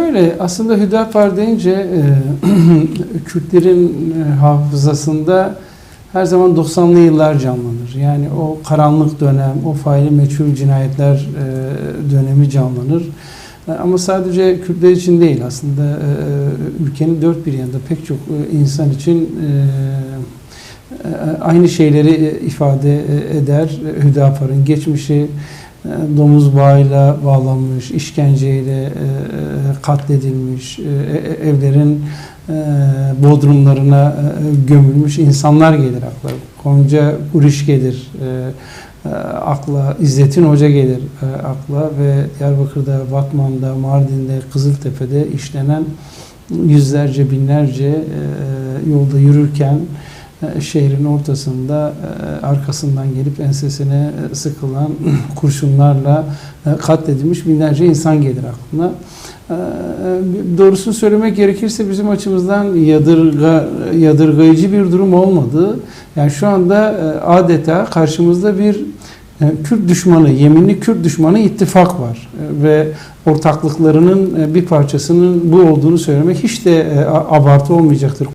Öyle aslında Hüdapar deyince e, Kürtlerin e, hafızasında her zaman 90'lı yıllar canlanır. Yani o karanlık dönem, o faili meçhul cinayetler e, dönemi canlanır. E, Ama sadece Kürtler için değil aslında e, ülkenin dört bir yanında pek çok e, insan için e, e, aynı şeyleri e, ifade e, eder. Hüdapar'ın geçmişi e, domuz bağıyla bağlanmış, işkenceyle e, e, katledilmiş, e, e, evlerin e, bodrumlarına e, gömülmüş insanlar gelir akla. Gonca Uriş gelir akla, İzzettin Hoca gelir akla ve Diyarbakır'da, Batman'da, Mardin'de, Kızıltepe'de işlenen yüzlerce, binlerce yolda yürürken şehrin ortasında arkasından gelip ensesine sıkılan kurşunlarla katledilmiş binlerce insan gelir aklına. E, Doğrusunu söylemek gerekirse bizim açımızdan yadırga, yadırgayıcı bir durum olmadı. Yani şu anda e, adeta karşımızda bir e, Kürt düşmanı, yeminli Kürt düşmanı ittifak var. E, Ve ortaklıklarının bir parçasının bu olduğunu söylemek hiç de abartı olmayacaktır.